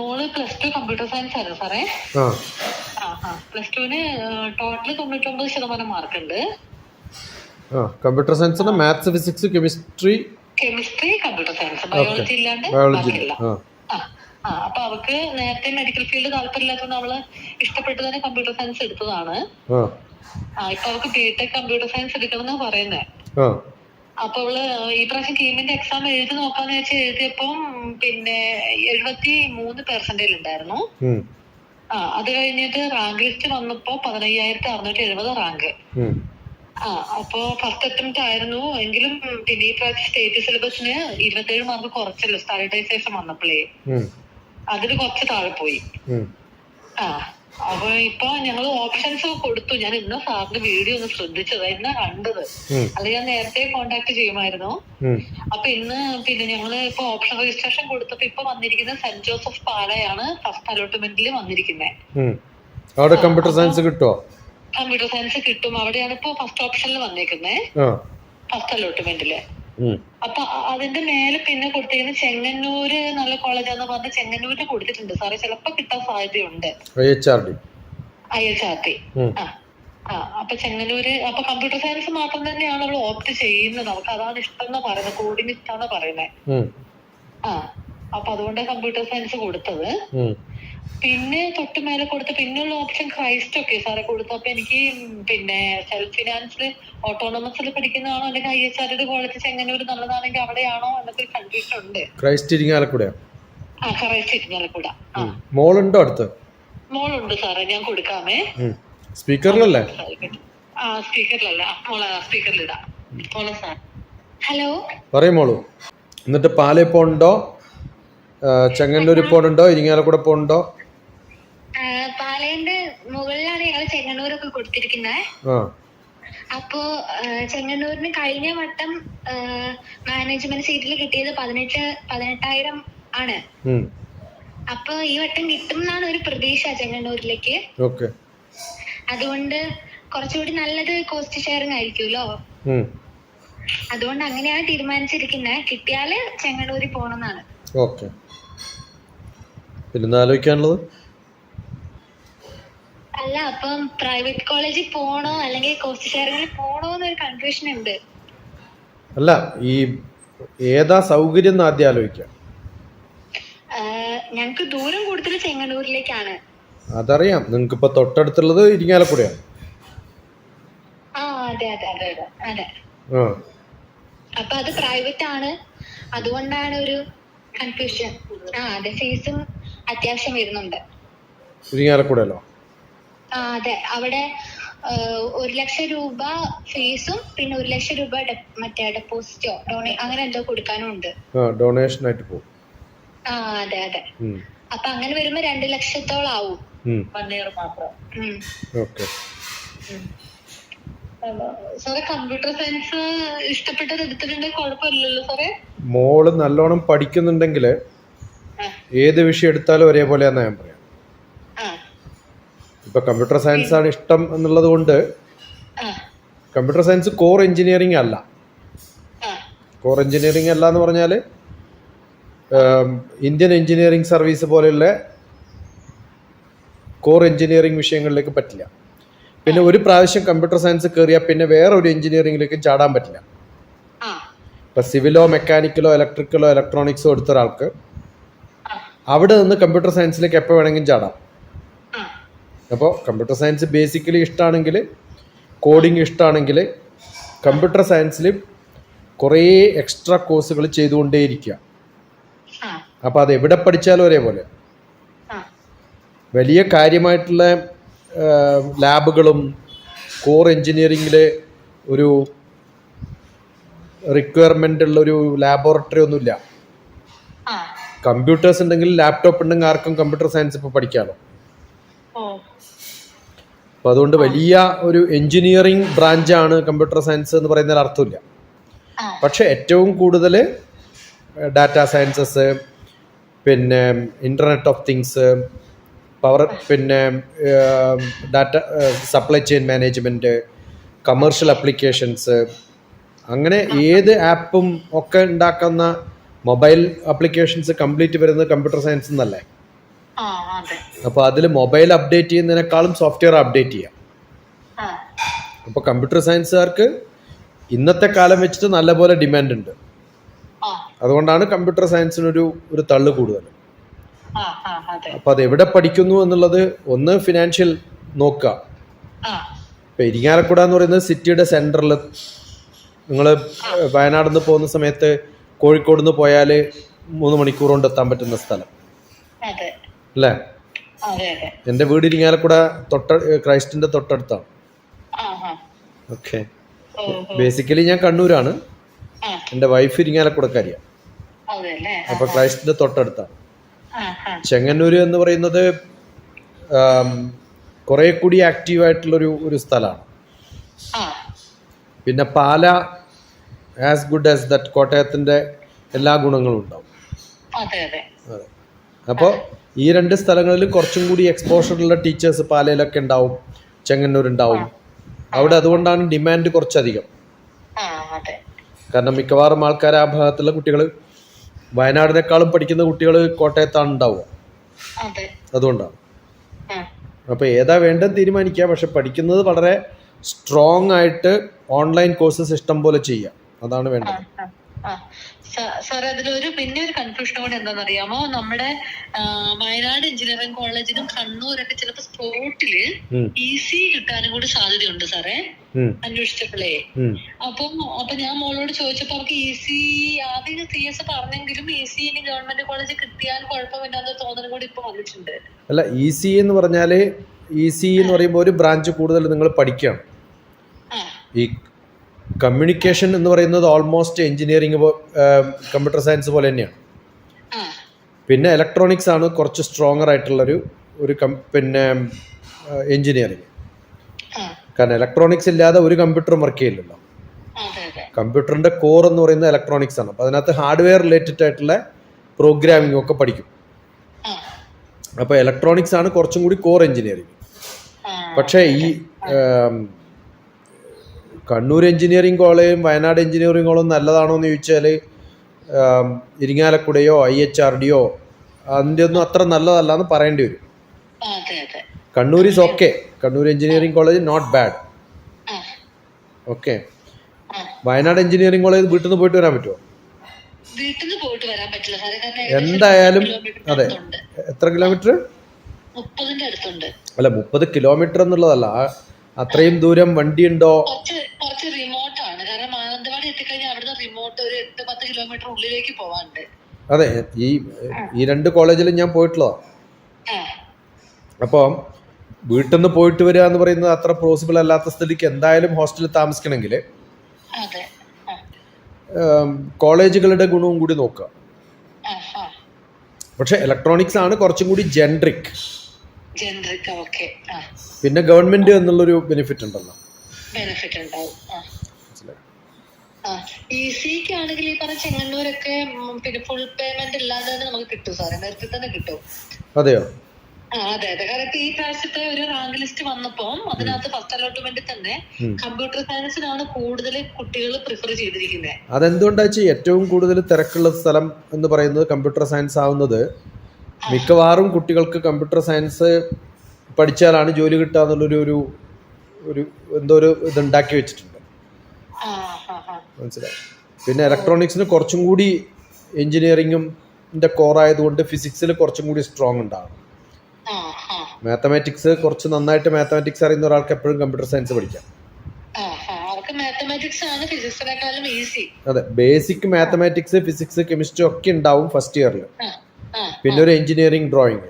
മോൾ plus two computer science ആയിരുന്നു സാറേ. Plus ടുവിന് ടോട്ടൽ തൊണ്ണൂറ്റൊമ്പത് ശതമാനം മാർക്ക് ഉണ്ട്. Computer സയൻസിന് maths physics chemistry chemistry computer science biology ഇല്ലാണ്ട് ബയോളജി അപ്പൊ അവക്ക് നേരത്തെ മെഡിക്കൽ ഫീൽഡ് താല്പര്യമില്ലാത്തതുകൊണ്ട് അവൾ ഇഷ്ടപ്പെട്ട് തന്നെ കമ്പ്യൂട്ടർ സയൻസ് എടുത്തതാണ്. ഇപ്പൊ അവക്ക് ബിടെക് കമ്പ്യൂട്ടർ സയൻസ് എടുക്കണം എന്നാ പറയുന്നത് ആ. അപ്പൊ അവൾ ഈ പ്രാവശ്യം കീമിന്റെ എക്സാം എഴുതി നോക്കാന്ന് വെച്ച് എഴുതിയപ്പം പിന്നെ എഴുപത്തി മൂന്ന് പെർസെന്റേജ് ഉണ്ടായിരുന്നു ആ അത് കഴിഞ്ഞിട്ട് റാങ്ക് ലിസ്റ്റ് വന്നപ്പോ പതിനയ്യായിരത്തി അറുന്നൂറ്റി എഴുപത് റാങ്ക് ആ അപ്പോ ഫസ്റ്റ് അറ്റംപ്റ്റ് ആയിരുന്നു. എങ്കിലും പിന്നെ ഈ പ്രാവശ്യം സ്റ്റേറ്റ് സിലബസിന് ഇരുപത്തേഴ് മാർക്ക് കുറച്ചല്ലോ സ്റ്റാൻഡേർഡൈസേഷൻ വന്നപ്പോഴേ ഉം, അതിന് കുറച്ച് താഴെ പോയി. ആ. അപ്പൊ ഇപ്പൊ ഞങ്ങൾ ഓപ്ഷൻസ് കൊടുത്തു. ഞാൻ ഇന്ന് സാറിന്റെ വീഡിയോ ഒന്ന് ശ്രദ്ധിച്ചത്. ഇന്ന് കണ്ടത്. അത് ഞാൻ നേരത്തെ കോണ്ടാക്ട് ചെയ്യുമായിരുന്നു. അപ്പൊ ഇന്ന് പിന്നെ ഞങ്ങൾ ഇപ്പൊ ഓപ്ഷൻ രജിസ്ട്രേഷൻ കൊടുത്തപ്പോ ഇപ്പൊ വന്നിരിക്കുന്ന സെന്റ് ജോസഫ് പാലയാണ് ഫസ്റ്റ് അലോട്ട്മെന്റിൽ വന്നിരിക്കുന്നത്. അവിടെ കമ്പ്യൂട്ടർ സയൻസ് കിട്ടുമോ കമ്പ്യൂട്ടർ സയൻസ് കിട്ടും. അവിടെയാണ് ഇപ്പൊ ഫസ്റ്റ് ഓപ്ഷനിൽ വന്നേക്കുന്നത് ഫസ്റ്റ് അലോട്ട്മെന്റിൽ അപ്പൊ അതിന്റെ മേലെ പിന്നെ കൊടുത്തിരിക്കുന്നത് ചെങ്ങന്നൂര് നല്ല കോളേജാന്ന് പറഞ്ഞ ചെങ്ങന്നൂര് കൊടുത്തിട്ടുണ്ട്. സാറേ ചിലപ്പോ കിട്ടാൻ സാധ്യതയുണ്ട്. I H R D I H R T ആ അപ്പൊ ചെങ്ങന്നൂര് അപ്പൊ കമ്പ്യൂട്ടർ സയൻസ് മാത്രം തന്നെയാണ് അവൾ ഓപ്റ്റ് ചെയ്യുന്നത്. അവൾക്ക് അതാണ് ഇഷ്ടം എന്ന് പറയുന്നത്. കോഡിംഗ് ഇഷ്ടമെന്ന് പറയുന്നത് ഉം, ആ. അപ്പൊ അതുകൊണ്ട് കമ്പ്യൂട്ടർ സയൻസ് കൊടുത്തത്. പിന്നെ തൊട്ട് മേലെ കൊടുത്ത പിന്നുള്ള ഓപ്ഷൻ ക്രൈസ്റ്റ് ഒക്കെ സാറെ കൊടുത്തപ്പോ എനിക്ക് പിന്നെ സെൽഫ് ഫിനാൻസിൽ ഓട്ടോണമസിൽ പഠിക്കുന്നതാണോ അല്ലെങ്കിൽ I S R college Chengannur നല്ലതാണെങ്കിൽ അവിടെയാണോ എന്നൊക്കെ കൺഫ്യൂഷൻ ഉണ്ട്. ക്രൈസ്റ്റ് ഇരിങ്ങാലക്കൂടെ ആ ക്രൈസ്റ്റ് ഇരിഞ്ഞാലക്കൂട ആ. മോളുണ്ടോ അടുത്ത്? മോളുണ്ട് സാറേ ഞാൻ കൊടുക്കാമേ. സ്പീക്കറിലല്ലേ? ആ സ്പീക്കറിലല്ല. മോളെ സ്പീക്കറിലിടാം. മോളെ സാർ ഹലോ പറയും മോളു. എന്നിട്ട് പാലേ പോകണ്ടോ ചെങ്ങന്നൂർ പോണുണ്ടോ? ഇരിങ്ങാലക്കുട പോണുണ്ടോ? പാലയുടെ മുകളിലാണ് ഞങ്ങൾ ചെങ്ങന്നൂരൊക്കെ കൊടുത്തിരിക്കുന്നത് അപ്പോ ചെങ്ങന്നൂരിന് കഴിഞ്ഞ വട്ടം മാനേജ്മെന്റ് സീറ്റിൽ കിട്ടിയത് പതിനെട്ട് പതിനെട്ടായിരം ആണ്. അപ്പൊ ഈ വട്ടം കിട്ടും എന്നാണ് ഒരു പ്രതീക്ഷ ചെങ്ങന്നൂരിലേക്ക്. അതുകൊണ്ട് കുറച്ചുകൂടി നല്ലത് കോസ്റ്റ് ഷെയറിംഗ് ആയിരിക്കുമല്ലോ? അതുകൊണ്ട് അങ്ങനെയാണ് തീരുമാനിച്ചിരിക്കുന്നത് കിട്ടിയാൽ ചെങ്ങന്നൂരിൽ പോണെന്നാണ്. ഓക്കെ. പിന്നെ ആലോചിക്കാനുള്ളത് അല്ല അപ്പം പ്രൈവറ്റ് കോളേജിൽ പോണോ അല്ലെങ്കിൽ കോസ്റ്റ് ഷെയറിംഗിൽ പോണോ എന്നൊരു കൺഫ്യൂഷൻ ഉണ്ട്. അല്ല ഈ ഏതാ സൗകര്യം എന്ന് ആദ്യം ആലോചിക്കാം. ഞങ്ങൾക്ക് ദൂരം കൂടുതൽ ചെങ്ങന്നൂരിലേക്കാണ്. അതറിയാം. നിങ്ങൾക്ക് ഇപ്പൊ തൊട്ടടുത്തുള്ളത് ഇരിങ്ങാലക്കുടയാണ്. അപ്പൊ അത് പ്രൈവറ്റ് ആണ് അതുകൊണ്ടാണ് ഒരു കൺഫ്യൂഷൻ ആ അതെ ഫീസും അത്യാവശ്യം വരുന്നുണ്ട്. ഇരിങ്ങാലക്കുടയിലോ ആ അതെ. അവിടെ ഒരു ലക്ഷം രൂപ ഫീസും പിന്നെ ഒരു ലക്ഷം രൂപ മറ്റേ ഡെപ്പോസിറ്റോ ഡോണേ അങ്ങനെ എന്തോ കൊടുക്കാനും ഉണ്ട് ഡൊണേഷൻ ആയിട്ട് പോകും. ആ അതെ അതെ. അപ്പൊ അങ്ങനെ വരുമ്പോ രണ്ട് ലക്ഷത്തോളം ആവും സാറേ കമ്പ്യൂട്ടർ സയൻസ് ഇഷ്ടപ്പെട്ടത് എടുത്തിട്ടുണ്ടെങ്കിൽ കുഴപ്പമില്ലല്ലോ സാറേ? മോൾ നല്ലോണം പഠിക്കുന്നുണ്ടെങ്കിൽ ഏത് വിഷയം എടുത്താലും ഒരേപോലെയാണെന്ന് ഞാൻ പറയാം. ഇപ്പൊ കമ്പ്യൂട്ടർ സയൻസ് ആണ് ഇഷ്ടം എന്നുള്ളത് കൊണ്ട് കമ്പ്യൂട്ടർ സയൻസ് കോർ എഞ്ചിനീയറിംഗ് അല്ല. കോർ എഞ്ചിനീയറിംഗ് അല്ല എന്ന് പറഞ്ഞാൽ ഇന്ത്യൻ എഞ്ചിനീയറിംഗ് സർവീസ് പോലെയുള്ള കോർ എഞ്ചിനീയറിംഗ് വിഷയങ്ങളിലേക്ക് പറ്റില്ല. പിന്നെ ഒരു പ്രാവശ്യം കമ്പ്യൂട്ടർ സയൻസ് കയറിയാൽ പിന്നെ വേറെ ഒരു എഞ്ചിനീയറിംഗിലേക്ക് ചാടാൻ പറ്റില്ല. ഇപ്പം സിവിലോ മെക്കാനിക്കലോ ഇലക്ട്രിക്കലോ ഇലക്ട്രോണിക്സോ എടുത്ത ഒരാൾക്ക് അവിടെ നിന്ന് കമ്പ്യൂട്ടർ സയൻസിലേക്ക് എപ്പോൾ വേണമെങ്കിലും ചാടാം. അപ്പോൾ കമ്പ്യൂട്ടർ സയൻസ് ബേസിക്കലി ഇഷ്ടമാണെങ്കിൽ കോഡിങ് ഇഷ്ടമാണെങ്കിൽ കമ്പ്യൂട്ടർ സയൻസിൽ കുറേ എക്സ്ട്രാ കോഴ്സുകൾ ചെയ്തുകൊണ്ടേയിരിക്കുക അപ്പോൾ അത് എവിടെ പഠിച്ചാലും ഒരേപോലെ. വലിയ കാര്യമായിട്ടുള്ള ലാബുകളും കോർ എഞ്ചിനീയറിങ്ങിൽ ഒരു റിക്വയർമെന്റ് ഉള്ള ഒരു ലാബോറട്ടറി ഒന്നുമില്ല. കമ്പ്യൂട്ടേഴ്സ് ഉണ്ടെങ്കിൽ ലാപ്ടോപ്പ് ഉണ്ടെങ്കിൽ ആർക്കും കമ്പ്യൂട്ടർ സയൻസ് ഇപ്പോൾ പഠിക്കാമല്ലോ അപ്പൊ അപ്പോൾ അതുകൊണ്ട് വലിയ ഒരു എഞ്ചിനീയറിംഗ് ബ്രാഞ്ചാണ് കമ്പ്യൂട്ടർ സയൻസ് എന്ന് പറയുന്നതിൽ അർത്ഥമില്ല. പക്ഷേ പക്ഷെ ഏറ്റവും കൂടുതൽ ഡാറ്റ സയൻസസ് പിന്നെ ഇന്റർനെറ്റ് ഓഫ് തിങ്സ് പവർ പിന്നെ data supply chain management commercial applications അങ്ങനെ ഏത് ആപ്പും ഒക്കെ ഉണ്ടാക്കുന്ന മൊബൈൽ ആപ്ലിക്കേഷൻസ് കംപ്ലീറ്റ് വരുന്നത് കമ്പ്യൂട്ടർ സയൻസ് എന്നല്ലേ അപ്പോൾ അതിൽ മൊബൈൽ അപ്ഡേറ്റ് ചെയ്യുന്നതിനേക്കാളും സോഫ്റ്റ്വെയർ അപ്ഡേറ്റ് ചെയ്യാം. അപ്പോൾ കമ്പ്യൂട്ടർ സയൻസുകാർക്ക് ഇന്നത്തെ കാലം വെച്ചിട്ട് നല്ലപോലെ ഡിമാൻഡ് ഉണ്ട്. അതുകൊണ്ടാണ് കമ്പ്യൂട്ടർ സയൻസിനൊരു ഒരു തള്ളു കൂടുതൽ. അപ്പോൾ അത്. എവിടെ പഠിക്കുന്നു എന്നുള്ളത് ഒന്ന് ഫിനാൻഷ്യൽ നോക്കുക ആ. ഇപ്പോൾ ഇരിങ്ങാലക്കുട എന്ന് പറയുന്നത് സിറ്റിയുടെ സെന്ററിൽ നിങ്ങൾ വയനാട് നിന്ന് പോകുന്ന സമയത്ത് കോഴിക്കോട് നിന്ന് പോയാൽ മൂന്ന് മണിക്കൂർ കൊണ്ട് എത്താൻ പറ്റുന്ന സ്ഥലം. അല്ലേ? എന്റെ വീട് ഇരിങ്ങാലക്കുട തൊട്ട ക്രൈസ്റ്റിന്റെ തൊട്ടടുത്താണ്. ഓക്കെ. ബേസിക്കലി ഞാൻ കണ്ണൂരാണ്. എന്റെ വൈഫ് ഇരിങ്ങാലക്കുടക്കാരിയാണ് അപ്പൊ ക്രൈസ്റ്റിന്റെ തൊട്ടടുത്താണ് ചെങ്ങന്നൂർ എന്ന് പറയുന്നത് കുറെ കൂടി കൂടി ആക്റ്റീവായിട്ടുള്ളൊരു ഒരു സ്ഥലമാണ് പിന്നെ Pala as good as that കോട്ടയത്തിന്റെ എല്ലാ ഗുണങ്ങളും ഉണ്ടാവും. അതെ അപ്പോൾ ഈ രണ്ട് സ്ഥലങ്ങളിൽ കുറച്ചും കൂടി എക്സ്പോഷറുള്ള ടീച്ചേഴ്സ് പാലയിലൊക്കെ ഉണ്ടാവും ചെങ്ങന്നൂർ ഉണ്ടാവും അവിടെ അതുകൊണ്ടാണ് ഡിമാൻഡ് കുറച്ചധികം. കാരണം മിക്കവാറും ആൾക്കാർ ആ ഭാഗത്തുള്ള കുട്ടികൾ വയനാടിനേക്കാളും പഠിക്കുന്ന കുട്ടികൾ കോട്ടയത്താണ് ഉണ്ടാവുക. അതെ. അതുകൊണ്ടാണ്. അപ്പൊ അപ്പോൾ ഏതാ വേണ്ടത് തീരുമാനിക്കുക. പക്ഷെ പഠിക്കുന്നത് വളരെ സ്ട്രോങ് ആയിട്ട് ഓൺലൈൻ കോഴ്സസ് ഇഷ്ടം പോലെ ചെയ്യാം അതാണ് വേണ്ടത്. സാർ അതിലൊരു പിന്നെ ഒരു കൺഫ്യൂഷൻ കൂടെ എന്താണെന്നറിയാമോ? നമ്മുടെ ആ, വയനാട് എഞ്ചിനീയറിംഗ് കോളേജിലും കണ്ണൂരൊക്കെ ചിലപ്പോ സ്പോട്ടിൽ ഇസി സി കിട്ടാനും കൂടി സാധ്യതയുണ്ട് സാറേ. അന്വേഷിച്ചപ്പോഴേ. അപ്പം അപ്പൊ ഞാൻ മോളോട് ചോദിച്ചപ്പോ അവർക്ക് ഇ സി ആദ്യം സി എസ് പറഞ്ഞെങ്കിലും ഇ സി ഇനി ഗവൺമെന്റ് കോളേജ് കിട്ടിയാൽ കുഴപ്പമില്ലാത്ത തോന്നലും കൂടി ഇപ്പൊ വന്നിട്ടുണ്ട്. അല്ല ഇ സി എന്ന് പറഞ്ഞാൽ ഇ സി എന്ന് പറയുമ്പോൾ ഒരു ബ്രാഞ്ച് കൂടുതൽ നിങ്ങൾ പഠിക്കണം. ഈ കമ്മ്യൂണിക്കേഷൻ എന്ന് പറയുന്നത് ഓൾമോസ്റ്റ് എഞ്ചിനീയറിംഗ് കമ്പ്യൂട്ടർ സയൻസ് പോലെ തന്നെയാണ്. പിന്നെ ഇലക്ട്രോണിക്സ് ആണ് കുറച്ച് സ്ട്രോങ്ങർ ആയിട്ടുള്ളൊരു ഒരു പിന്നെ എഞ്ചിനീയറിംഗ് കാരണം ഇലക്ട്രോണിക്സ് ഇല്ലാതെ ഒരു കമ്പ്യൂട്ടറും വർക്ക് ചെയ്യില്ലല്ലോ. കമ്പ്യൂട്ടറിന്റെ കോർ എന്ന് പറയുന്നത് ഇലക്ട്രോണിക്സ് ആണ്. അപ്പോൾ അതിനകത്ത് ഹാർഡ്വെയർ റിലേറ്റഡ് ആയിട്ടുള്ള പ്രോഗ്രാമിംഗ് ഒക്കെ പഠിക്കും. അപ്പോൾ ഇലക്ട്രോണിക്സ് ആണ് കുറച്ചും കൂടി കോർ എഞ്ചിനീയറിംഗ് പക്ഷേ ഈ കണ്ണൂർ എഞ്ചിനീയറിംഗ് കോളേജും വയനാട് എഞ്ചിനീയറിംഗ് കോളേജും നല്ലതാണോ എന്ന് ചോദിച്ചാൽ ഇരിങ്ങാലക്കുടയോ ഐ എച്ച് ആർ ഡിയോ അതിന്റെ ഒന്നും അത്ര നല്ലതല്ല എന്ന് പറയേണ്ടി വരും. Kannur is okay Kannur engineering college not bad okay Wayanad engineering college വീട്ടിൽ നിന്ന് പോയിട്ട് വരാൻ പറ്റുമോ എന്തായാലും അതെ. എത്ര കിലോമീറ്റർ അല്ല മുപ്പത് കിലോമീറ്റർ എന്നുള്ളതല്ല. അത്രയും ദൂരം വണ്ടി ഉണ്ടോ കുറച്ച് കുറച്ച് റിമോട്ട് ആണ്. കാരണം മാനന്തവാടി എത്തിക്കഴിഞ്ഞാൽ അവിടുന്ന് റിമോട്ട് ഒരു എട്ട് പത്ത് കിലോമീറ്റർ ഉള്ളിലേക്ക് പോവാനുണ്ട്. അതെ ഈ ഈ രണ്ട് കോളേജിലും ഞാൻ പോയിട്ടുള്ള അപ്പം അപ്പോൾ വീട്ടിൽ നിന്ന് പോയിട്ട് വരിക എന്ന് പറയുന്നത് അത്ര പോസിബിൾ അല്ലാത്ത സ്ഥിതിക്ക് എന്തായാലും ഹോസ്റ്റലിൽ താമസിക്കണമെങ്കിൽ കോളേജുകളുടെ ഗുണവും കൂടി നോക്കുക. പക്ഷേ ഇലക്ട്രോണിക്സ് ആണ് കുറച്ചും കൂടി ജെൻട്രിക് പിന്നെ ഗവൺമെന്റ് എന്നുള്ളൊരു ബെനിഫിറ്റ് ഉണ്ടല്ലോ. ബെനിഫിറ്റ് ഉണ്ടാവും ഇ സിക്ക് ആണെങ്കിൽ ഈ പറഞ്ഞ ചെങ്ങന്നൂരൊക്കെ പിന്നെ ഫുൾ പേയ്മെന്റ് ഇല്ലാതെ തന്നെ നമുക്ക് കിട്ടും സാറേ. നേരത്തെ തന്നെ കിട്ടും. അതെയോ? അതെ അതെ. കാരണം ഈ പ്രാവശ്യത്തെ ഒരു റാങ്ക് ലിസ്റ്റ് വന്നപ്പോ അതിനകത്ത് ഫസ്റ്റ് അലോട്ട്മെന്റ് തന്നെ കമ്പ്യൂട്ടർ സയൻസിനാണ് കൂടുതൽ കുട്ടികൾ പ്രിഫർ ചെയ്തിരിക്കുന്നത് അതെന്തുകൊണ്ടാ ഏറ്റവും കൂടുതൽ തിരക്കുള്ള സ്ഥലം എന്ന് പറയുന്നത് കമ്പ്യൂട്ടർ സയൻസ് ആവുന്നത് മിക്കവാറും കുട്ടികൾക്ക് കമ്പ്യൂട്ടർ സയൻസ് പഠിച്ചാലാണ് ജോലി കിട്ടുക എന്നുള്ളൊരു ഒരു ഒരു എന്തോ ഒരു ഇതുണ്ടാക്കി വെച്ചിട്ടുണ്ട്. മനസ്സിലായി പിന്നെ ഇലക്ട്രോണിക്സിന് കുറച്ചും കൂടി എഞ്ചിനീയറിങ്ങും കോറായതുകൊണ്ട് ഫിസിക്സിൽ കുറച്ചും കൂടി സ്ട്രോങ് ഉണ്ടാകും മാത്തമാറ്റിക്സ് കുറച്ച് നന്നായിട്ട് മാത്തമാറ്റിക്സ് അറിയുന്ന ഒരാൾക്ക് എപ്പോഴും കമ്പ്യൂട്ടർ സയൻസ് പഠിക്കാം. അതെ ബേസിക് മാത്തമാറ്റിക്സ് ഫിസിക്സ് കെമിസ്ട്രി ഒക്കെ ഉണ്ടാവും ഫസ്റ്റ് ഇയറിൽ പിന്നെ ഒരു എഞ്ചിനീയറിംഗ് ഡ്രോയിങ്.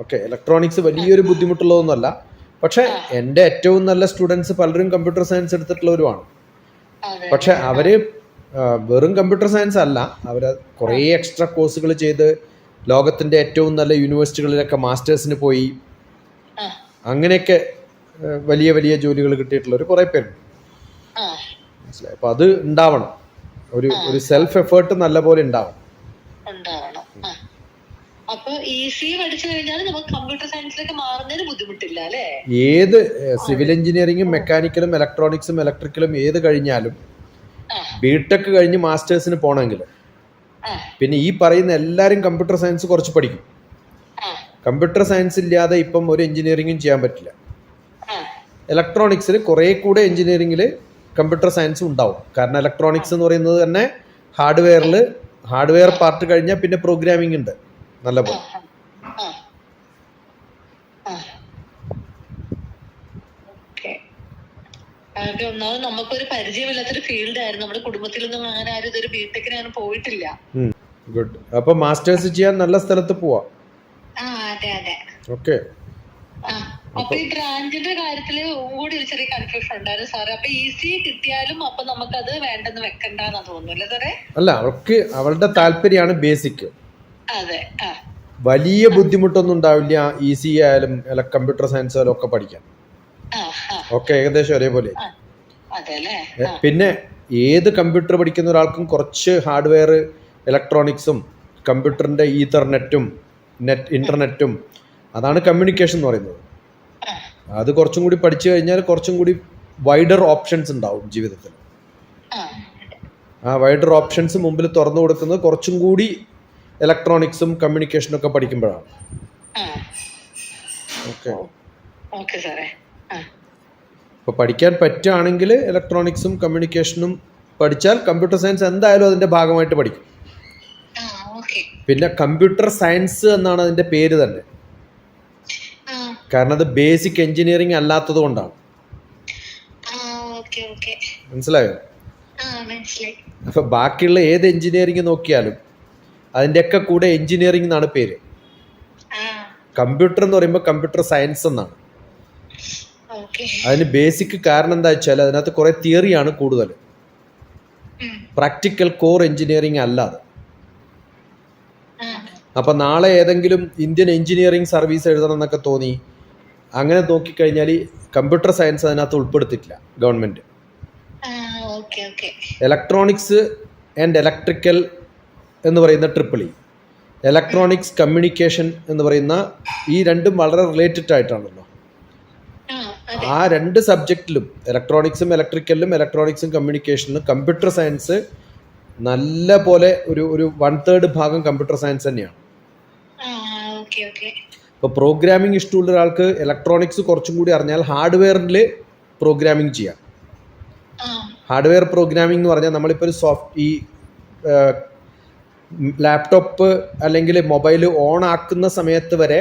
ഓക്കെ ഇലക്ട്രോണിക്സ് വലിയൊരു ബുദ്ധിമുട്ടുള്ളതൊന്നുമല്ല. പക്ഷെ എന്റെ ഏറ്റവും നല്ല സ്റ്റുഡൻസ് പലരും കമ്പ്യൂട്ടർ സയൻസ് എടുത്തിട്ടുള്ളവരുമാണ്. പക്ഷെ അവർ വെറും കമ്പ്യൂട്ടർ സയൻസ് അല്ല. അവർ കുറേ എക്സ്ട്രാ കോഴ്സുകൾ ചെയ്ത് ലോകത്തിന്റെ ഏറ്റവും നല്ല യൂണിവേഴ്സിറ്റികളിലൊക്കെ മാസ്റ്റേഴ്സിന് പോയി. അങ്ങനെയൊക്കെ വലിയ വലിയ ജോലികൾ കിട്ടിയിട്ടുള്ളവർ കുറേ പേരുണ്ട്. മനസ്സിലായി? അപ്പോൾ അത് ഉണ്ടാവണം. ഒരു ഒരു സെൽഫ് എഫേർട്ട് നല്ല പോലെ ഉണ്ടാവണം. അപ്പൊ ഈസി പഠിച്ചു കഴിഞ്ഞാൽ നമുക്ക് കമ്പ്യൂട്ടർ സയൻസിലേക്ക് മാറുന്നതിന് ബുദ്ധിമുട്ടില്ല അല്ലേ? ഏത് സിവിൽ എഞ്ചിനീയറിംഗും മെക്കാനിക്കലും ഇലക്ട്രോണിക്സും ഇലക്ട്രിക്കലും ഏത് കഴിഞ്ഞാലും ബിടെക് കഴിഞ്ഞ് മാസ്റ്റേഴ്സിന് പോകണമെങ്കിൽ പിന്നെ ഈ പറയുന്ന എല്ലാരും കമ്പ്യൂട്ടർ സയൻസ് കുറച്ച് പഠിക്കും. കമ്പ്യൂട്ടർ സയൻസ് ഇല്ലാതെ ഇപ്പം ഒരു എഞ്ചിനീയറിംഗും ചെയ്യാൻ പറ്റില്ല. ഇലക്ട്രോണിക്സിൽ കുറേ കൂടെ എഞ്ചിനീയറിംഗിൽ കമ്പ്യൂട്ടർ സയൻസ് ഉണ്ടാവും. കാരണം ഇലക്ട്രോണിക്സ് എന്ന് പറയുന്നത് തന്നെ ഹാർഡ്വെയറിൽ ഹാർഡ്വെയർ പാർട്ട് കഴിഞ്ഞാൽ പിന്നെ പ്രോഗ്രാമിംഗ് ഉണ്ട്. നല്ല പോലെ അത് ഒന്നാമത് നമുക്കൊരു പരിചയമില്ലാത്തൊരു ഫീൽഡ് ആയിരുന്നു നമ്മുടെ കുടുംബത്തിൽ നിന്നും അങ്ങനെ ആരും ഇതൊരു ബിടെക്കിന് അങ്ങനെ പോയിട്ടില്ല. ഗുഡ് അപ്പോൾ മാസ്റ്റേഴ്സ് ചെയ്യാൻ നല്ല സ്ഥലത്ത് പോവാ? അതെ അതെ. ഓക്കെ. അപ്പൊ ഈ ബ്രാഞ്ചിന്റെ കാര്യത്തിൽ കൂടി ഒരു ചെറിയ കൺഫ്യൂഷൻ ഉണ്ടായിരുന്നു സാറേ. അപ്പൊ ഈസി കിട്ടിയാലും അപ്പൊ നമുക്കത് വേണ്ടെന്ന് വെക്കണ്ടെന്നാ തോന്നുന്നു സാറേ? അല്ല അവൾക്ക് അവളുടെ താല്പര്യമാണ് ബേസിക് വലിയ ബുദ്ധിമുട്ടൊന്നും ഉണ്ടാവില്ല ഈസി ആയാലും കമ്പ്യൂട്ടർ സയൻസ് ആയാലും ഒക്കെ പഠിക്കാം. ആ ആ. ഒക്കെ ഏകദേശം ഒരേപോലെ. പിന്നെ ഏത് കമ്പ്യൂട്ടർ പഠിക്കുന്ന ഒരാൾക്കും കുറച്ച് ഹാർഡ്വെയർ ഇലക്ട്രോണിക്സും കമ്പ്യൂട്ടറിന്റെ ഈതർനെറ്റും നെറ്റ് ഇന്റർനെറ്റും അതാണ് കമ്മ്യൂണിക്കേഷൻ എന്ന് പറയുന്നത്. അത് കുറച്ചും കൂടി പഠിച്ചു കഴിഞ്ഞാൽ കുറച്ചും കൂടി വൈഡർ ഓപ്ഷൻസ് ഉണ്ടാവും ജീവിതത്തിൽ. ആ. വൈഡർ ഓപ്ഷൻസ് മുമ്പിൽ തുറന്നു കൊടുക്കുന്നത് കുറച്ചും കൂടി ഇലക്ട്രോണിക്സും കമ്മ്യൂണിക്കേഷനും ഒക്കെ പഠിക്കുമ്പോഴാണ്. ഓക്കെ സാറേ അപ്പോൾ പഠിക്കാൻ പറ്റുകയാണെങ്കിൽ ഇലക്ട്രോണിക്സും കമ്മ്യൂണിക്കേഷനും പഠിച്ചാൽ കമ്പ്യൂട്ടർ സയൻസ് എന്തായാലും അതിന്റെ ഭാഗമായിട്ട് പഠിക്കും. പിന്നെ കമ്പ്യൂട്ടർ സയൻസ് എന്നാണ് അതിന്റെ പേര് തന്നെ. കാരണം അത് ബേസിക് എഞ്ചിനീയറിംഗ് അല്ലാത്തത് കൊണ്ടാണ്. മനസ്സിലായോ? അപ്പൊ ബാക്കിയുള്ള ഏത് എഞ്ചിനീയറിംഗ് നോക്കിയാലും അതിന്റെയൊക്കെ കൂടെ എഞ്ചിനീയറിംഗ് എന്നാണ് പേര്. കമ്പ്യൂട്ടർ എന്ന് പറയുമ്പോൾ കമ്പ്യൂട്ടർ സയൻസ് എന്നാണ്. അതിന് ബേസിക് കാരണം എന്താ വെച്ചാൽ അതിനകത്ത് കുറേ തിയറിയാണ് കൂടുതൽ. പ്രാക്ടിക്കൽ കോർ എഞ്ചിനീയറിംഗ് അല്ലാതെ. അപ്പൊ നാളെ ഏതെങ്കിലും ഇന്ത്യൻ എഞ്ചിനീയറിംഗ് സർവീസ് എഴുതണം എന്നൊക്കെ തോന്നി അങ്ങനെ നോക്കിക്കഴിഞ്ഞാൽ കമ്പ്യൂട്ടർ സയൻസ് അതിനകത്ത് ഉൾപ്പെടുത്തിട്ടില്ല ഗവൺമെന്റ് ഇലക്ട്രോണിക്സ് ആൻഡ് ഇലക്ട്രിക്കൽ എന്ന് പറയുന്ന ട്രിപ്പിൾ ഇ ഇലക്ട്രോണിക്സ് കമ്മ്യൂണിക്കേഷൻ എന്ന് പറയുന്ന ഈ രണ്ടും വളരെ റിലേറ്റഡ് ആയിട്ടാണല്ലോ. ആ രണ്ട് സബ്ജക്റ്റിലും ഇലക്ട്രോണിക്സും ഇലക്ട്രിക്കലിലും ഇലക്ട്രോണിക്സും കമ്മ്യൂണിക്കേഷനിലും കമ്പ്യൂട്ടർ സയൻസ് നല്ല പോലെ ഒരു ഒരു വൺ തേർഡ് ഭാഗം കമ്പ്യൂട്ടർ സയൻസ് തന്നെയാണ്. ഇപ്പോൾ പ്രോഗ്രാമിംഗ് ഇഷ്ടമുള്ള ഒരാൾക്ക് ഇലക്ട്രോണിക്സ് കുറച്ചും കൂടി അറിഞ്ഞാൽ ഹാർഡ്വെയറിൽ പ്രോഗ്രാമിംഗ് ചെയ്യാം. ഹാർഡ്വെയർ പ്രോഗ്രാമിംഗ് എന്ന് പറഞ്ഞാൽ നമ്മളിപ്പോൾ ഒരു സോഫ്റ്റ് ഈ ലാപ്ടോപ്പ് അല്ലെങ്കിൽ മൊബൈൽ ഓൺ ആക്കുന്ന സമയത്ത് വരെ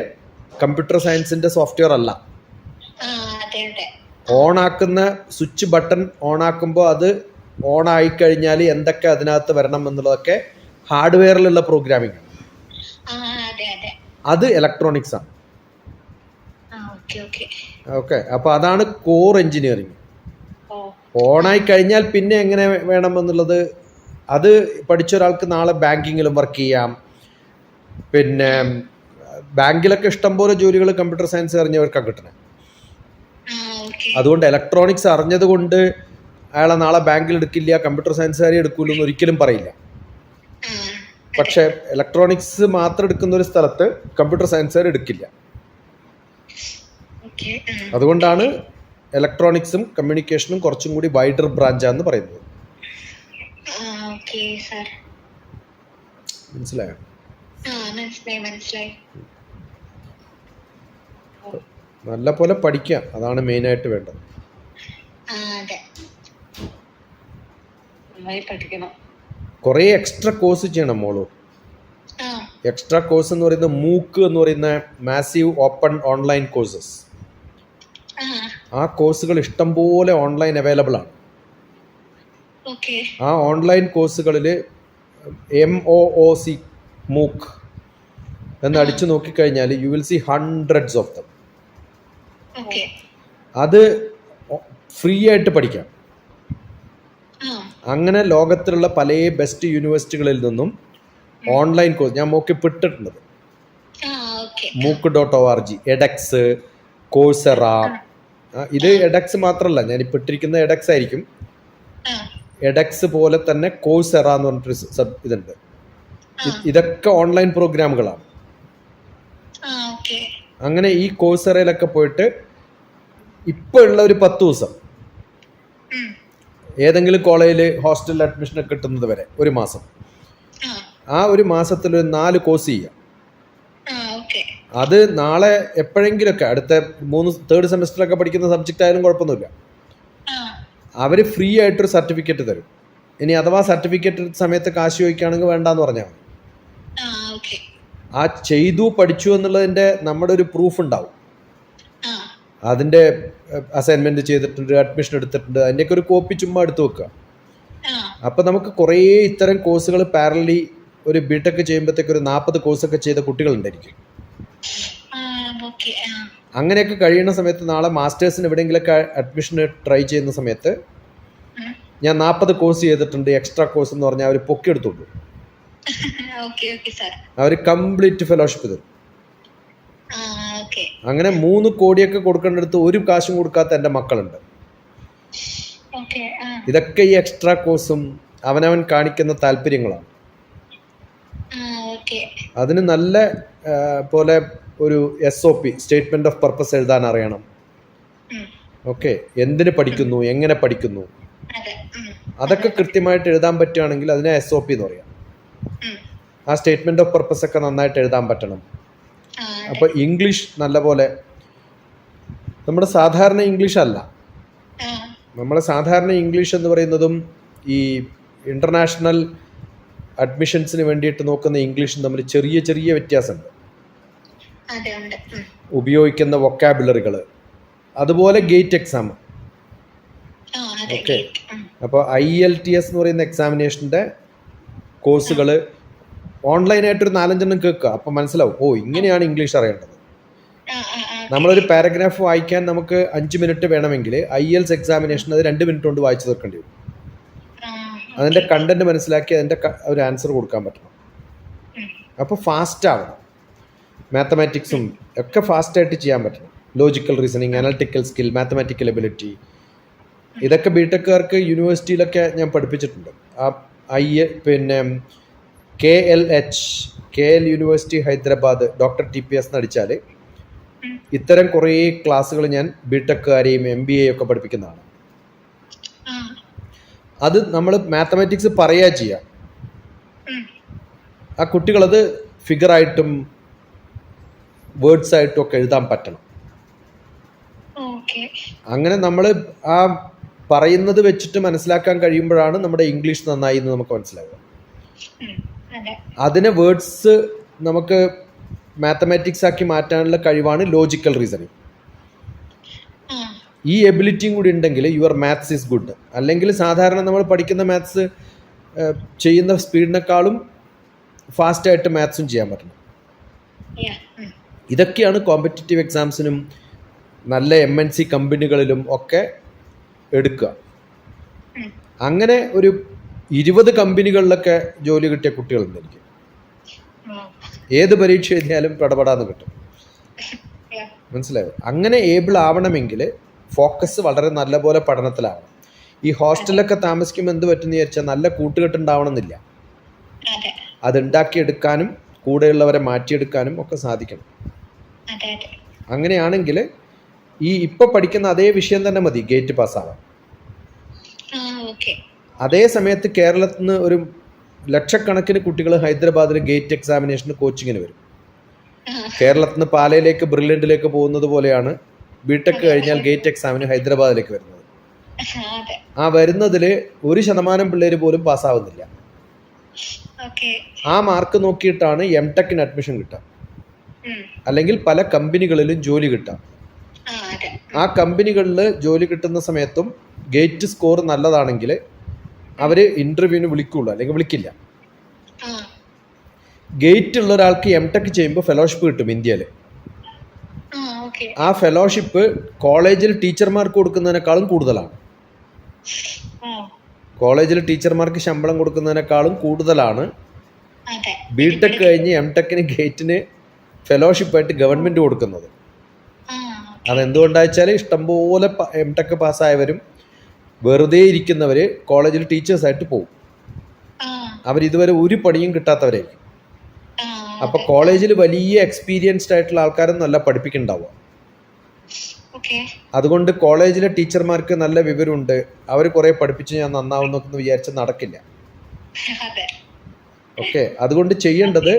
കമ്പ്യൂട്ടർ സയൻസിന്റെ സോഫ്റ്റ്വെയർ അല്ല. ഓൺ ആക്കുന്ന സ്വിച്ച് ബട്ടൺ ഓൺ ആക്കുമ്പോൾ അത് ഓൺ ആയി കഴിഞ്ഞാൽ എന്തൊക്കെ അതിനകത്ത് വരണം എന്നുള്ളതൊക്കെ ഹാർഡ്വെയറിലുള്ള പ്രോഗ്രാമിംഗ് അതെ ഇലക്ട്രോണിക്സ് ആണ്. ഓക്കെ അപ്പൊ അതാണ് കോർ എഞ്ചിനീയറിംഗ് ഓ. ആയി കഴിഞ്ഞാൽ പിന്നെ എങ്ങനെ വേണം എന്നുള്ളത് അത് പഠിച്ച ഒരാൾക്ക് നാളെ ബാങ്കിങ്ങിലും വർക്ക് ചെയ്യാം. പിന്നെ ബാങ്കിലൊക്കെ ഇഷ്ടംപോലെ ജോലികൾ കമ്പ്യൂട്ടർ സയൻസ് അറിഞ്ഞവർക്കാണ് കിട്ടുന്നത് അതുകൊണ്ട് ഇലക്ട്രോണിക്സ് അറിഞ്ഞത് കൊണ്ട് അയാളെ നാളെ ബാങ്കിൽ എടുക്കില്ല കമ്പ്യൂട്ടർ സയൻസുകാരെ എടുക്കൂല എന്ന് ഒരിക്കലും പറയില്ല. പക്ഷെ ഇലക്ട്രോണിക്സ് മാത്രം എടുക്കുന്ന ഒരു സ്ഥലത്ത് കമ്പ്യൂട്ടർ സയൻസുകാർ എടുക്കില്ല. അതുകൊണ്ടാണ് ഇലക്ട്രോണിക്സും കമ്മ്യൂണിക്കേഷനും കുറച്ചും കൂടി വൈഡർ ബ്രാഞ്ചാന്ന് പറയുന്നത്. Okay sir. മനസ്സിലായോ? ആ മനസ്സിലായി മനസ്സിലായി. നല്ല പോലെ പഠിക്കുക അതാണ് മെയിൻ ആയിട്ട് വേണ്ടത്. ആ അതെ. നന്നായി പഠിക്കണം. കുറേ എക്സ്ട്രാ കോഴ്സ് ചെയ്യണം മോളു. ആ. എക്സ്ട്രാ കോഴ്സ് എന്ന് പറയുന്നത് മൂക്ക് എന്ന് പറയുന്ന മാസീവ് ഓപ്പൺ ഓൺലൈൻ കോഴ്സസ്. ആ. ആ കോഴ്സുകൾ ഇഷ്ടംപോലെ ഓൺലൈൻ അവൈലബിൾ ആണ്. ആ ഓൺലൈൻ കോഴ്സുകളിൽ എം ഒ ഒ സി മൂക്ക് എന്ന് അടിച്ചു നോക്കിക്കഴിഞ്ഞാൽ you will see hundreds of them അത് ഫ്രീ ആയിട്ട് പഠിക്കാം. അങ്ങനെ ലോകത്തിലുള്ള പല ബെസ്റ്റ് യൂണിവേഴ്സിറ്റികളിൽ നിന്നും ഓൺലൈൻ കോഴ്സ് ഞാൻ നോക്കി പെട്ടിട്ടുള്ളത് MOOC dot O R G edX Coursera ഇത് എഡക്സ് മാത്രമല്ല ഞാൻ ഇപ്പോൾ ഇട്ടിരിക്കുന്ന എഡക്സ് ആയിരിക്കും. ആ. എഡക്സ് പോലെ തന്നെ കോഴ്സെറ എന്ന് പറഞ്ഞിട്ടൊരു സബ് ഇതുണ്ട്. ഇതൊക്കെ ഓൺലൈൻ പ്രോഗ്രാമുകളാണ് അങ്ങനെ ഈ കോഴ്സറയിലൊക്കെ പോയിട്ട് ഇപ്പൊ ഉള്ള ഒരു പത്ത് ദിവസം ഏതെങ്കിലും കോളേജിൽ ഹോസ്റ്റലിൽ അഡ്മിഷൻ കിട്ടുന്നത് വരെ ഒരു മാസം. ആ. ഒരു മാസത്തിൽ ഒരു നാല് കോഴ്സ് ചെയ്യാം. അത് നാളെ എപ്പോഴെങ്കിലുമൊക്കെ അടുത്ത മൂന്ന് തേർഡ് സെമസ്റ്ററിലൊക്കെ പഠിക്കുന്ന സബ്ജക്റ്റ് ആയാലും കുഴപ്പമൊന്നുമില്ല. അവർ ഫ്രീ ആയിട്ടൊരു സർട്ടിഫിക്കറ്റ് തരും. ഇനി അഥവാ സർട്ടിഫിക്കറ്റ് സമയത്ത് കാശ് ചോദിക്കുകയാണെങ്കിൽ വേണ്ടാന്ന് പറഞ്ഞാൽ മതി. ആ ചെയ്തു പഠിച്ചു എന്നുള്ളതിന്റെ നമ്മുടെ ഒരു പ്രൂഫ് ഉണ്ടാവും. ആ. അതിന്റെ അസൈൻമെന്റ് ചെയ്തിട്ടുണ്ട് അഡ്മിഷൻ എടുത്തിട്ടുണ്ട് അതിന്റെയൊക്കെ ഒരു കോപ്പി ചുമ്മാ എടുത്ത് വെക്കുക. അപ്പൊ നമുക്ക് കുറേ ഇത്തരം കോഴ്സുകൾ പാരലി ഒരു ബിടെക് ചെയ്യുമ്പോഴത്തേക്ക് ഒരു നാൽപ്പത് കോഴ്സൊക്കെ ചെയ്ത കുട്ടികളുണ്ടായിരിക്കും. അങ്ങനെയൊക്കെ കഴിയുന്ന സമയത്ത് നാളെ മാസ്റ്റേഴ്സിന് എവിടെയെങ്കിലൊക്കെ അഡ്മിഷന് ട്രൈ ചെയ്യുന്ന സമയത്ത്. ഞാൻ നാൽപ്പത് കോഴ്സ് ചെയ്തിട്ടുണ്ട് എക്സ്ട്രാ കോഴ്സ് എന്ന് പറഞ്ഞാൽ അവർ പൊക്കിയെടുത്തോളൂ. അവർ കംപ്ലീറ്റ് ഫെലോഷിപ്പ് തരും. അങ്ങനെ മൂന്ന് കോടിയൊക്കെ കൊടുക്കേണ്ടടുത്ത് ഒരു കാശും കൊടുക്കാത്ത എന്റെ മക്കളുണ്ട്. ഇതൊക്കെ ഈ എക്സ്ട്രാ കോഴ്സും അവനവൻ കാണിക്കുന്ന താല്പര്യങ്ങളാണ്. അതിന് നല്ല പോലെ ഒരു S O P statement of purpose എഴുതാൻ അറിയണം. ഓക്കെ എന്തിന് പഠിക്കുന്നു? എങ്ങനെ പഠിക്കുന്നു? അതെ. അതൊക്കെ കൃത്യമായിട്ട് എഴുതാൻ പറ്റുകയാണെങ്കിൽ അതിനെ എസ് ഒ പി എന്ന് പറയാം. ആ സ്റ്റേറ്റ്മെന്റ് ഓഫ് പർപ്പസ് ഒക്കെ നന്നായിട്ട് എഴുതാൻ പറ്റണം. അപ്പൊ ഇംഗ്ലീഷ് നല്ലപോലെ നമ്മുടെ സാധാരണ ഇംഗ്ലീഷ് അല്ല. നമ്മുടെ സാധാരണ ഇംഗ്ലീഷ് എന്ന് പറയുന്നതും ഈ ഇന്റർനാഷണൽ അഡ്മിഷൻസിന് വേണ്ടിയിട്ട് നോക്കുന്ന ഇംഗ്ലീഷും തമ്മിൽ ചെറിയ ചെറിയ വ്യത്യാസമുണ്ട്. ഉപയോഗിക്കുന്ന വൊക്കാബുലറികൾ അതുപോലെ ഗേറ്റ് എക്സാം ഓക്കെ. അപ്പോൾ ഐ എൽ ടി എസ് എന്ന് പറയുന്ന എക്സാമിനേഷന്റെ കോഴ്സുകൾ ഓൺലൈനായിട്ടൊരു നാലഞ്ചെണ്ണം കേൾക്കുക അപ്പോൾ മനസ്സിലാവും. ഓ ഇങ്ങനെയാണ് ഇംഗ്ലീഷ് അറിയേണ്ടത്. നമ്മളൊരു പാരഗ്രാഫ് വായിക്കാൻ നമുക്ക് അഞ്ച് മിനിറ്റ് വേണമെങ്കിൽ ഐ എൽസ് എക്സാമിനേഷൻ അത് രണ്ട് മിനിറ്റ് കൊണ്ട് വായിച്ചു തീർക്കേണ്ടി വരും. അതിന്റെ കണ്ടന്റ് മനസ്സിലാക്കി അതിന്റെ ഒരു ആൻസർ കൊടുക്കാൻ പറ്റണം. അപ്പോൾ ഫാസ്റ്റ് ആവണം. മാത്തമാറ്റിക്സും ഒക്കെ ഫാസ്റ്റായിട്ട് ചെയ്യാൻ പറ്റണം logical reasoning analytical skill mathematical ability ഇതൊക്കെ ബി ടെക്കുകാർക്ക് യൂണിവേഴ്സിറ്റിയിലൊക്കെ ഞാൻ പഠിപ്പിച്ചിട്ടുണ്ട് ആ ഐ പിന്നെ K L H K L university Hyderabad doctor T P S നടിച്ചാൽ. ഇത്തരം കുറേ ക്ലാസ്സുകൾ ഞാൻ ബി ടെക്കുകാരെയും എം ബി എ ഒക്കെ പഠിപ്പിക്കുന്നതാണ് അത് നമ്മൾ മാത്തമാറ്റിക്സ് പറയുക ചെയ്യാം ഉം. ആ കുട്ടികളത് ഫിഗറായിട്ടും വേർഡ്സ് ആയിട്ടും ഒക്കെ എഴുതാൻ പറ്റണം. അങ്ങനെ നമ്മൾ ആ പറയുന്നത് വെച്ചിട്ട് മനസ്സിലാക്കാൻ കഴിയുമ്പോഴാണ് നമ്മുടെ ഇംഗ്ലീഷ് നന്നായി എന്ന് നമുക്ക് മനസ്സിലാവുക. അതിനെ വേർഡ്സ് നമുക്ക് മാത്തമാറ്റിക്സ് ആക്കി മാറ്റാനുള്ള കഴിവാണ് ലോജിക്കൽ റീസണിങ്. ഈ എബിലിറ്റിയും കൂടി ഉണ്ടെങ്കിൽ യുവർ മാത്സ് ഈസ് ഗുഡ്. അല്ലെങ്കിൽ സാധാരണ നമ്മൾ പഠിക്കുന്ന മാത്സ് ചെയ്യുന്ന സ്പീഡിനേക്കാളും ഫാസ്റ്റായിട്ട് മാത്സും ചെയ്യാൻ പറ്റണം. ഇതൊക്കെയാണ് കോമ്പറ്റിറ്റീവ് എക്സാംസിനും നല്ല എം എൻ സി കമ്പനികളിലും ഒക്കെ എടുക്കുക. അങ്ങനെ ഒരു ഇരുപത് കമ്പനികളിലൊക്കെ ജോലി കിട്ടിയ കുട്ടികളുണ്ട് എനിക്ക്. ഏത് പരീക്ഷ എഴുതിയാലും പടപടാന്ന് കിട്ടും മനസ്സിലായോ? അങ്ങനെ ഏബിൾ ആവണമെങ്കിൽ ഫോക്കസ് വളരെ നല്ലപോലെ പഠനത്തിലാവണം ഈ ഹോസ്റ്റലിലൊക്കെ താമസിക്കുമ്പോൾ എന്ത് പറ്റുന്ന വിചാരിച്ചാൽ നല്ല കൂട്ടുകെട്ടുണ്ടാവണമെന്നില്ല. അതെ. അത് ഉണ്ടാക്കിയെടുക്കാനും കൂടെയുള്ളവരെ മാറ്റിയെടുക്കാനും ഒക്കെ സാധിക്കണം. അങ്ങനെയാണെങ്കിൽ ഈ ഇപ്പൊ പഠിക്കുന്ന അതേ വിഷയം തന്നെ മതി ഗേറ്റ് പാസ്സാവാൻ അതേ സമയത്ത് കേരളത്തിൽ നിന്ന് ഒരു ലക്ഷക്കണക്കിന് കുട്ടികൾ ഹൈദരാബാദിൽ ഗേറ്റ് എക്സാമിനേഷന് കോച്ചിങ്ങിന് വരും. കേരളത്തിൽ നിന്ന് പാലയിലേക്ക് ബ്രില്യന്റിലേക്ക് പോകുന്നത് പോലെയാണ് ബിടെക് കഴിഞ്ഞാൽ ഗേറ്റ് എക്സാമിന് ഹൈദരാബാദിലേക്ക് വരുന്നത്. ആ വരുന്നതിൽ ഒരു ശതമാനം പിള്ളേർ പോലും പാസ്സാവുന്നില്ല ആ മാർക്ക് നോക്കിയിട്ടാണ് എം ടെക്കിന് അഡ്മിഷൻ കിട്ടുക. അല്ലെങ്കിൽ പല കമ്പനികളിലും ജോലി കിട്ടാം. ആ കമ്പനികളിൽ ജോലി കിട്ടുന്ന സമയത്തും ഗേറ്റ് സ്കോർ നല്ലതാണെങ്കിൽ അവർ ഇന്റർവ്യൂവിന് വിളിക്കുള്ളൂ അല്ലെങ്കിൽ വിളിക്കില്ല. ഗേറ്റ് ഉള്ള ഒരാൾക്ക് എം ടെക് ചെയ്യുമ്പോൾ ഫെലോഷിപ്പ് കിട്ടും ഇന്ത്യയിൽ ആ ഫെലോഷിപ്പ് കോളേജിൽ ടീച്ചർമാർക്ക് കൊടുക്കുന്നതിനേക്കാളും കൂടുതലാണ്. കോളേജിൽ ടീച്ചർമാർക്ക് ശമ്പളം കൊടുക്കുന്നതിനേക്കാളും കൂടുതലാണ്. അതെ. ബി ടെക് കഴിഞ്ഞ് എം ടെക്കിന് ഗേറ്റിന് ഫെലോഷിപ്പായിട്ട് ഗവൺമെന്റ് കൊടുക്കുന്നത്. ആ അതെന്തുകൊണ്ടാ വെച്ചാൽ ഇഷ്ടംപോലെ എം ടെക് പാസ്സായവരും വെറുതെ ഇരിക്കുന്നവർ കോളേജിൽ ടീച്ചേഴ്സായിട്ട് പോകും ഇതുവരെ ഒരു പണിയും കിട്ടാത്തവരായിരിക്കും. അപ്പൊ കോളേജിൽ വലിയ എക്സ്പീരിയൻസ്ഡ് ആയിട്ടുള്ള ആൾക്കാരും നല്ല പഠിപ്പിക്കുന്നുണ്ടാവുക അതുകൊണ്ട് കോളേജിലെ ടീച്ചർമാർക്ക് നല്ല വിവരമുണ്ട്. അവർ കുറെ പഠിപ്പിച്ച് ഞാൻ നന്നാവുന്നൊക്കെ വിചാരിച്ച് നടക്കില്ല. ഓക്കെ. അതുകൊണ്ട് ചെയ്യേണ്ടത്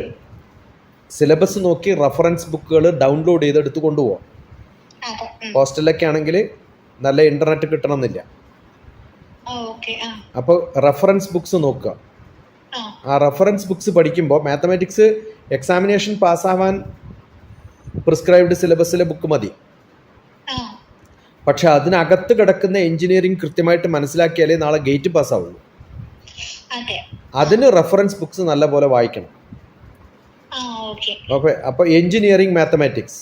സിലബസ് നോക്കി റഫറൻസ് ബുക്കുകൾ ഡൗൺലോഡ് ചെയ്ത് എടുത്ത് കൊണ്ടുപോകാം. ഹോസ്റ്റലിലൊക്കെ ആണെങ്കിൽ നല്ല ഇന്റർനെറ്റ് കിട്ടണമെന്നില്ല. അപ്പോൾ റെഫറൻസ് ബുക്സ് നോക്കുക. ആ. റഫറൻസ് ബുക്സ് പഠിക്കുമ്പോൾ മാത്തമാറ്റിക്സ് എക്സാമിനേഷൻ പാസ്സാവാൻ പ്രിസ്ക്രൈബ്ഡ് സിലബസിലെ ബുക്ക് മതി. പക്ഷെ അതിനകത്ത് കിടക്കുന്ന എഞ്ചിനീയറിംഗ് കൃത്യമായിട്ട് മനസ്സിലാക്കിയാലേ നാളെ ഗേറ്റ് പാസ്സാവുള്ളൂ. അതെ. അതിന് റെഫറൻസ് ബുക്സ് നല്ലപോലെ വായിക്കണം. ഓക്കെ. അപ്പോൾ എഞ്ചിനീയറിംഗ് മാത്തമാറ്റിക്സ്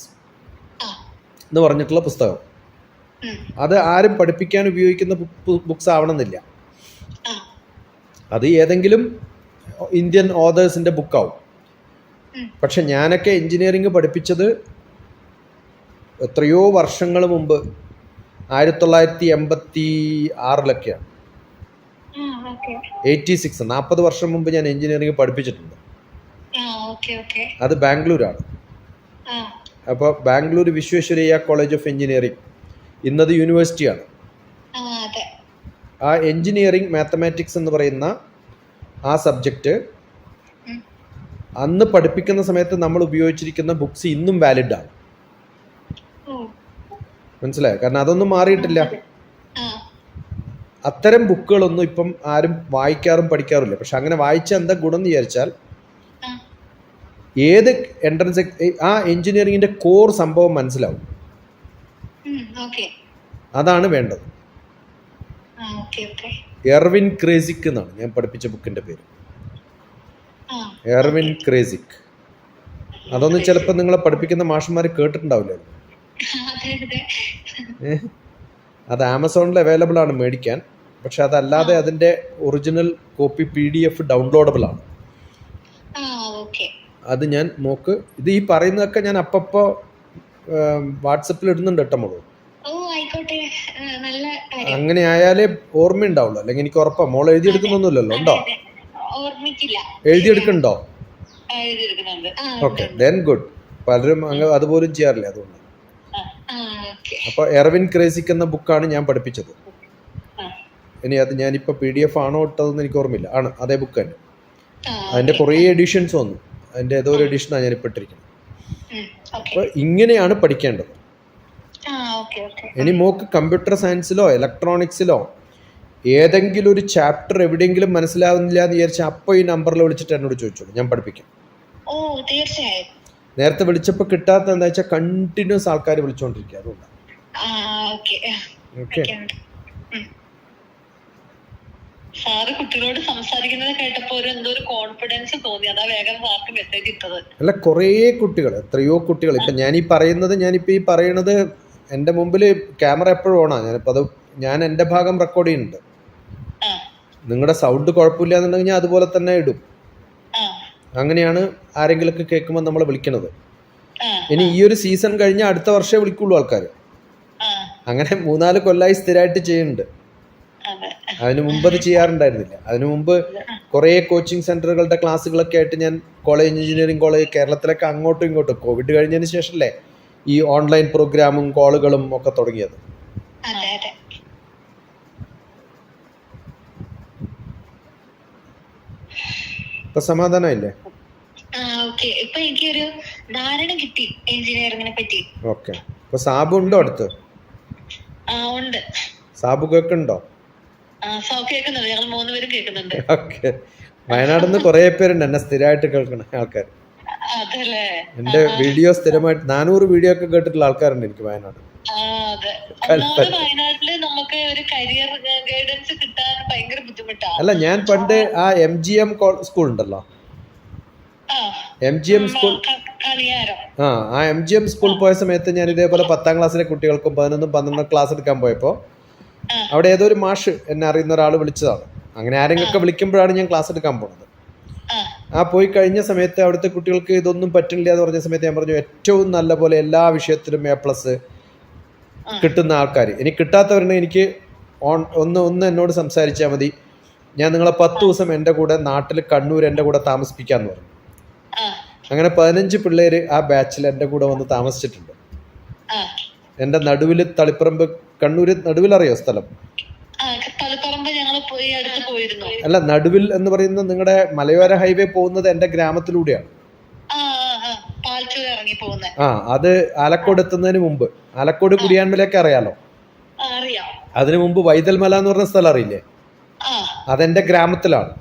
എന്ന് പറഞ്ഞിട്ടുള്ള പുസ്തകം. അത് ആരും പഠിപ്പിക്കാൻ ഉപയോഗിക്കുന്ന ബുക്സ് ആവണമെന്നില്ല. അത് ഏതെങ്കിലും ഇന്ത്യൻ ഓതേഴ്സിന്റെ ബുക്കാവും. പക്ഷെ ഞാനൊക്കെ എഞ്ചിനീയറിംഗ് പഠിപ്പിച്ചത് എത്രയോ വർഷങ്ങൾ മുമ്പ് ആയിരത്തി തൊള്ളായിരത്തി എൺപത്തി ആറിലൊക്കെയാണ്. എയ്റ്റി സിക്സ് നാൽപ്പത് വർഷം മുമ്പ് ഞാൻ എഞ്ചിനീയറിംഗ് പഠിപ്പിച്ചിട്ടുണ്ട്. അത് ബാംഗ്ലൂരാണ്. ആണ് അപ്പോൾ Bangalore Visvesvaraya college of engineering ഇന്നത് യൂണിവേഴ്സിറ്റിയാണ്. ആ എഞ്ചിനീയറിംഗ് മാത്തമാറ്റിക്സ് എന്ന് പറയുന്ന ആ സബ്ജക്റ്റ് അന്ന് പഠിപ്പിക്കുന്ന സമയത്ത് നമ്മൾ ഉപയോഗിച്ചിരിക്കുന്ന ബുക്സ് ഇന്നും വാലിഡ് ആണ്. മനസ്സിലായോ? കാരണം അതൊന്നും മാറിയിട്ടില്ല. അത്തരം ബുക്കുകളൊന്നും ഇപ്പം ആരും വായിക്കാറും പഠിക്കാറില്ല പക്ഷെ അങ്ങനെ വായിച്ച എന്താ ഗുണം എന്ന് വിചാരിച്ചാൽ ഏത് എൻട്രൻസ് ആ എഞ്ചിനീയറിംഗിന്റെ കോർ സംഭവം മനസ്സിലാവും. അതാണ് വേണ്ടത്. എർവിൻ ക്രേസിക് എന്നാണ്. ഞാൻ പഠിപ്പിച്ച ബുക്കിന്റെ പേര്. എർവിൻ ക്രേസിക് അതൊന്നും ചിലപ്പോൾ നിങ്ങളെ പഠിപ്പിക്കുന്ന മാഷന്മാർ കേട്ടിട്ടുണ്ടാവില്ല അതെ ആമസോണിൽ അവൈലബിൾ ആണ് മേടിക്കാൻ. പക്ഷെ അതല്ലാതെ അതിന്റെ original copy P D F downloadable ആണ്. അത് ഞാൻ നോക്ക് ഇത് ഈ പറയുന്നതൊക്കെ ഞാൻ അപ്പപ്പോ വാട്സപ്പിൽ ഇടുന്നുണ്ട് കേട്ടോ മോൾ. അങ്ങനെ ആയാലേ ഓർമ്മയുണ്ടാവുള്ളൂ. അല്ലെങ്കിൽ എനിക്ക് ഉറപ്പാ. മോൾ എഴുതിയെടുക്കുന്നൊന്നുമില്ലല്ലോ ഉണ്ടോ? എഴുതിയെടുക്കണ്ടോ ഓക്കെ ദെൻ ഗുഡ് പലരും അങ്ങ് അതുപോലും ചെയ്യാറില്ല അതുകൊണ്ട്. അപ്പൊ എർവിൻ ക്രേസിക് എന്ന ബുക്കാണ് ഞാൻ പഠിപ്പിച്ചത്. ഇനി അത് ഞാനിപ്പോ പി ഡി എഫ് ആണോ ഇട്ടതെന്ന് എനിക്ക് ഓർമ്മയില്ല. ആണ് അതേ ബുക്ക് തന്നെ. അതിന്റെ കുറേ എഡിഷൻസ് വന്നു. അതിന്റെ ഏതോ ഒരു എഡിഷനാണ് ഞാനിപ്പോൾ ഇട്ടിരിക്കുന്നത് അപ്പോൾ ഇങ്ങനെയാണ് പഠിക്കേണ്ടത്. ഇനി മോക്ക് കമ്പ്യൂട്ടർ സയൻസിലോ ഇലക്ട്രോണിക്സിലോ ഏതെങ്കിലും ഒരു ചാപ്റ്റർ എവിടെയെങ്കിലും മനസ്സിലാവുന്നില്ല എന്ന് വിചാരിച്ചാൽ അപ്പോൾ ഈ നമ്പറിൽ വിളിച്ചിട്ട് എന്നോട് ചോദിച്ചോളൂ. ഞാൻ പഠിപ്പിക്കാം. നേരത്തെ വിളിച്ചപ്പോൾ കിട്ടാത്ത എന്താ വെച്ചാൽ കണ്ടിന്യൂസ് ആൾക്കാർ വിളിച്ചുകൊണ്ടിരിക്കുക അതുകൊണ്ടാണ് ഓക്കെ സാറ് കുട്ടികളോട് സംസാരിക്കുന്നത് കേട്ടപ്പോ ഒരു എന്തോ ഒരു കോൺഫിഡൻസ് തോന്നി. അതാ വേഗം സാർക്ക് മെസ്സേജ് ഇട്ടത്. അല്ല കുറേ കുട്ടികൾ എത്രയോ കുട്ടികൾ ഇപ്പൊ ഞാൻ ഈ പറയുന്നത് ഞാനിപ്പോ ഈ പറയണത് എന്റെ മുമ്പിൽ ക്യാമറ എപ്പോഴും ഓണാ. ഞാനിപ്പോ അത് ഞാൻ എന്റെ ഭാഗം റെക്കോർഡ് ചെയ്യുന്നുണ്ട്. നിങ്ങളുടെ സൗണ്ട് കുഴപ്പമില്ല എന്നുണ്ടെങ്കിൽ ഞാൻ അതുപോലെ തന്നെ ഇടും. അങ്ങനെയാണ് ആരെങ്കിലുമൊക്കെ കേൾക്കുമ്പോൾ നമ്മൾ വിളിക്കണത്. ഇനി ഈ ഒരു സീസൺ കഴിഞ്ഞാൽ അടുത്ത വർഷമേ വിളിക്കുള്ളൂ ആൾക്കാർ അങ്ങനെ മൂന്നാൽ കൊല്ലമായി സ്ഥിരമായിട്ട് ചെയ്യുന്നുണ്ട്. അതിന് മുമ്പ് അത് ചെയ്യാറുണ്ടായിരുന്നില്ല. അതിനു മുമ്പ് കുറേ കോച്ചിങ് സെന്ററുകളുടെ ക്ലാസ്സുകളൊക്കെ ആയിട്ട് ഞാൻ കോളേജ് എഞ്ചിനീയറിംഗ് കോളേജ് കേരളത്തിലൊക്കെ അങ്ങോട്ടും ഇങ്ങോട്ടും കോവിഡ് കഴിഞ്ഞതിന് ശേഷമല്ലേ ഈ ഓൺലൈൻ പ്രോഗ്രാമും കോളുകളും ഒക്കെ തുടങ്ങിയത്. ഇപ്പൊ സമാധാനമില്ലേ ഇപ്പൊ എനിക്കൊരു ധാരണ കിട്ടി എഞ്ചിനീയറിംഗിനെ പറ്റി. ഓക്കെ സാബു ഉണ്ടോ അടുത്ത്? സാബു സോ കേൾക്കുന്നുണ്ട്. ഞങ്ങൾ മൂന്നുപേരും കേൾക്കുന്നുണ്ട്. ഓക്കെ. വയനാട്ടിൽ നിന്ന് കുറേ പേരുണ്ട്. എന്നെ സ്ഥിരമായിട്ട് കേൾക്കണ ആൾക്കാർ എന്റെ വീഡിയോ സ്ഥിരമായിട്ട് നാനൂറ് വീഡിയോ ഒക്കെ കേട്ടിട്ടുള്ള ആൾക്കാരുണ്ട് എനിക്ക് വയനാട്. വയനാട്ടിൽ നമുക്ക് ഒരു കരിയർ ഗൈഡൻസ് കിട്ടാൻ ഭയങ്കര ബുദ്ധിമുട്ടാണ് അല്ല ഞാൻ പണ്ട് ആ. എം ജി എം സ്കൂൾ ഉണ്ടല്ലോ എം ജി എം സ്കൂൾ ആ ആ എം ജി എം സ്കൂൾ പോയ സമയത്ത് ഞാൻ ഇതേപോലെ പത്താം ക്ലാസ്സിലെ കുട്ടികൾക്കും പതിനൊന്നും പന്ത്രണ്ടും ക്ലാസ് എടുക്കാൻ പോയപ്പോൾ. അവിടെ ഏതോ ഒരു മാഷ് എന്നെ അറിയുന്ന ഒരാൾ വിളിച്ചതാണ്. അങ്ങനെ ആരെങ്കിലൊക്കെ വിളിക്കുമ്പോഴാണ് ഞാൻ ക്ലാസ് എടുക്കാൻ പോകുന്നത്. ആ. പോയി കഴിഞ്ഞ സമയത്ത് അവിടുത്തെ കുട്ടികൾക്ക് ഇതൊന്നും പറ്റില്ല എന്ന് പറഞ്ഞ സമയത്ത് ഞാൻ പറഞ്ഞു ഏറ്റവും നല്ല പോലെ എല്ലാ വിഷയത്തിലും എ പ്ലസ് കിട്ടുന്ന ആൾക്കാർ ഇനി കിട്ടാത്തവരുണ്ടെങ്കിൽ എനിക്ക് ഓൺ ഒന്ന് ഒന്ന് എന്നോട് സംസാരിച്ചാൽ മതി. ഞാൻ നിങ്ങളെ പത്ത് ദിവസം എന്റെ കൂടെ നാട്ടിൽ കണ്ണൂർ എന്റെ കൂടെ താമസിപ്പിക്കാന്ന് പറഞ്ഞു. അങ്ങനെ പതിനഞ്ച് പിള്ളേർ ആ ബാച്ചിൽ എന്റെ കൂടെ വന്ന് താമസിച്ചിട്ടുണ്ട്. എന്റെ നടുവിൽ തളിപ്പറമ്പ് കണ്ണൂർ നടുവിലറിയോ സ്ഥലം? അല്ല നടുവിൽ എന്ന് പറയുന്നത് നിങ്ങളുടെ മലയോര ഹൈവേ പോകുന്നത് എന്റെ ഗ്രാമത്തിലൂടെയാണ്. ആ അത് ആലക്കോട് എത്തുന്നതിന് മുമ്പ്. ആലക്കോട് കുടിയാൻമലയൊക്കെ അറിയാലോ? അറിയാം. അതിനു മുമ്പ് വൈതൽമല എന്ന് പറഞ്ഞ സ്ഥലം അറിയില്ലേ? അതെന്റെ ഗ്രാമത്തിലാണ്.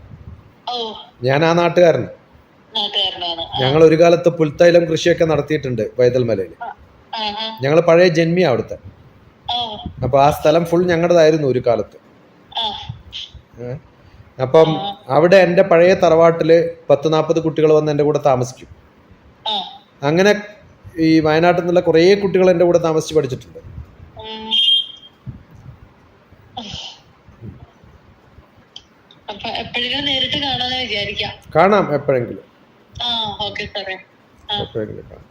ഞാൻ ആ. നാട്ടുകാരൻ ഞങ്ങൾ ഒരു കാലത്ത് പുൽത്തൈലം കൃഷിയൊക്കെ നടത്തിയിട്ടുണ്ട് വൈതൽമലയിൽ ഞങ്ങൾ പഴയ ജന്മിയാ അവിടുത്തെ. അപ്പൊ ആ സ്ഥലം ഫുൾ ഞങ്ങളുടേതായിരുന്നു ഒരു കാലത്ത്. അപ്പം അവിടെ എന്റെ പഴയ തറവാട്ടിൽ പത്ത് നാൽപ്പത് കുട്ടികൾ വന്ന് എന്റെ കൂടെ താമസിക്കും. അങ്ങനെ ഈ വയനാട്ടിൽ നിന്നുള്ള കുറേ കുട്ടികൾ എന്റെ കൂടെ താമസിച്ച് പഠിച്ചിട്ടുണ്ട്. കാണാം എപ്പോഴെങ്കിലും. കാണാം.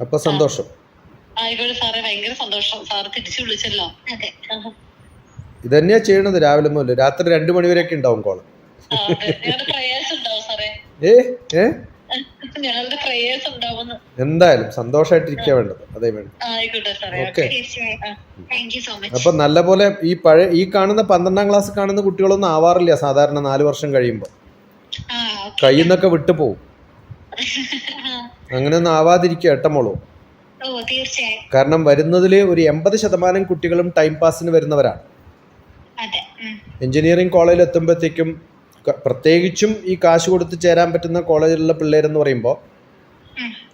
അപ്പൊ സന്തോഷം. ആയിക്കോട്ടെ സാറേ ഭയങ്കര സന്തോഷം. സാർ തിരിച്ചു വിളിച്ചല്ലോ. അതെ. ഇത് തന്നെയാ ചെയ്യണത് രാവിലെ മുതൽ രാത്രി രണ്ടു മണി വരെയൊക്കെ ഉണ്ടാവും കോൾ ഏ? ഏ? എന്തായാലും സന്തോഷമായിട്ടിരിക്കുക വേണ്ടത്. അതേ വേണ്ട ആയിക്കോട്ടെ സാറേ. ഓക്കെ. തീർച്ചയായും. സോ മച്ച് അപ്പൊ നല്ല പോലെ ഈ പഴയ ഈ കാണുന്ന പന്ത്രണ്ടാം ക്ലാസ് കാണുന്ന കുട്ടികളൊന്നും ആവാറില്ല സാധാരണ നാല് വർഷം കഴിയുമ്പോൾ കയ്യിൽ നിന്നൊക്കെ വിട്ടുപോകും അങ്ങനെയൊന്നും ആവാതിരിക്കുക തീർച്ചയായും കാരണം വരുന്നതിൽ ഒരു എൺപത് ശതമാനം കുട്ടികളും ടൈം പാസിന് വരുന്നവരാണ്. എഞ്ചിനീയറിംഗ് കോളേജിൽ എത്തുമ്പോഴത്തേക്കും പ്രത്യേകിച്ചും ഈ കാശ് കൊടുത്ത് ചേരാൻ പറ്റുന്ന കോളേജിലുള്ള പിള്ളേരെന്ന് പറയുമ്പോൾ.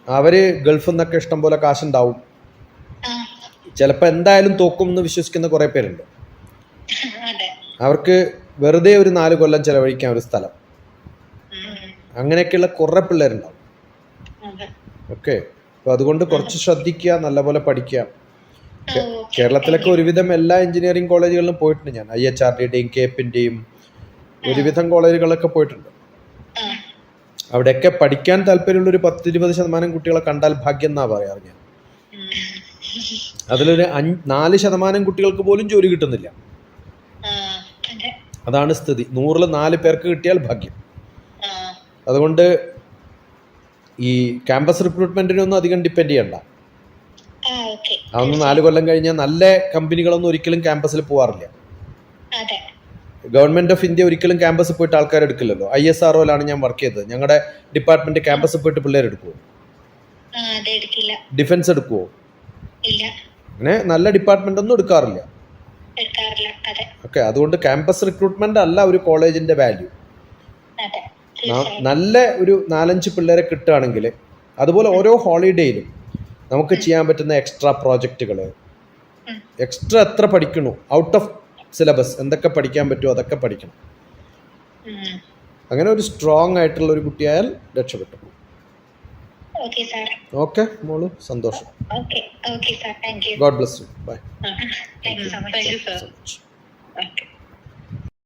അവർ ഗൾഫിൽ നിന്നൊക്കെ ഇഷ്ടം പോലെ കാശുണ്ടാവും. ചിലപ്പോൾ എന്തായാലും തോക്കും എന്ന് വിശ്വസിക്കുന്ന കുറേ പേരുണ്ട്. അവർക്ക് വെറുതെ ഒരു നാല് കൊല്ലം ചെലവഴിക്കാൻ ഒരു സ്ഥലം. അങ്ങനെയൊക്കെയുള്ള കുറേ പിള്ളേരുണ്ടാവും. ഓക്കെ അപ്പോൾ അതുകൊണ്ട് കുറച്ച് ശ്രദ്ധിക്കുക നല്ലപോലെ പഠിക്കുക. കേരളത്തിലൊക്കെ ഒരുവിധം എല്ലാ എഞ്ചിനീയറിംഗ് കോളേജുകളിലും പോയിട്ടുണ്ട് ഞാൻ. ഐ എച്ച് ആർ ഡിയുടെയും കേപ്പിന്റെയും ഒരുവിധം കോളേജുകളിലൊക്കെ പോയിട്ടുണ്ട്. അവിടെയൊക്കെ പഠിക്കാൻ താല്പര്യമുള്ള ഒരു പത്തിരുപത് ശതമാനം കുട്ടികളെ കണ്ടാൽ ഭാഗ്യം എന്നാ പറയാറ് ഞാൻ. അതിലൊരു അഞ്ച് നാല് ശതമാനം കുട്ടികൾക്ക് പോലും ജോലി കിട്ടുന്നില്ല. അതെ. അതാണ് സ്ഥിതി. നൂറിൽ നാല് പേർക്ക് കിട്ടിയാൽ ഭാഗ്യം. അതുകൊണ്ട് ഈ ക്യാമ്പസ് റിക്രൂട്ട്മെന്റിനൊന്നും അധികം ഡിപ്പെൻഡ് ചെയ്യണ്ട. അതൊന്നും നാല് കൊല്ലം കഴിഞ്ഞാൽ നല്ല കമ്പനികളൊന്നും ഒരിക്കലും ക്യാമ്പസിൽ പോവാറില്ല. ഗവൺമെന്റ് ഓഫ് ഇന്ത്യ ഒരിക്കലും ക്യാമ്പസിൽ പോയിട്ട് ആൾക്കാർ എടുക്കില്ലല്ലോ. ഐ എസ് ആർ ഞാൻ വർക്ക് ചെയ്തത്. ഞങ്ങളുടെ ഡിപ്പാർട്ട്മെന്റ് ക്യാമ്പസിൽ പോയിട്ട് പിള്ളേർ എടുക്കുമോ ഡിഫൻസ് എടുക്കുമോ അങ്ങനെ നല്ല ഡിപ്പാർട്ട്മെന്റ് ഒന്നും എടുക്കാറില്ല. ഓക്കെ അതുകൊണ്ട് ക്യാമ്പസ് റിക്രൂട്ട്മെന്റ് അല്ല ഒരു കോളേജിന്റെ വാല്യൂ നല്ല ഒരു നാലഞ്ച് പിള്ളേരെ കിട്ടുകയാണെങ്കിൽ അതുപോലെ ഓരോ ഹോളിഡേയിലും നമുക്ക് ചെയ്യാൻ പറ്റുന്ന എക്സ്ട്രാ പ്രോജക്റ്റുകൾ എക്സ്ട്രാ എത്ര പഠിക്കണു? ഔട്ട് ഓഫ് സിലബസ് എന്തൊക്കെ പഠിക്കാൻ പറ്റുമോ അതൊക്കെ പഠിക്കണം. അങ്ങനെ ഒരു സ്ട്രോങ് ആയിട്ടുള്ള ഒരു കുട്ടിയായാൽ രക്ഷപ്പെട്ടു. ഓക്കെ മോൾ സന്തോഷം. Okay okay sir thank God bless you bye. Thank you so much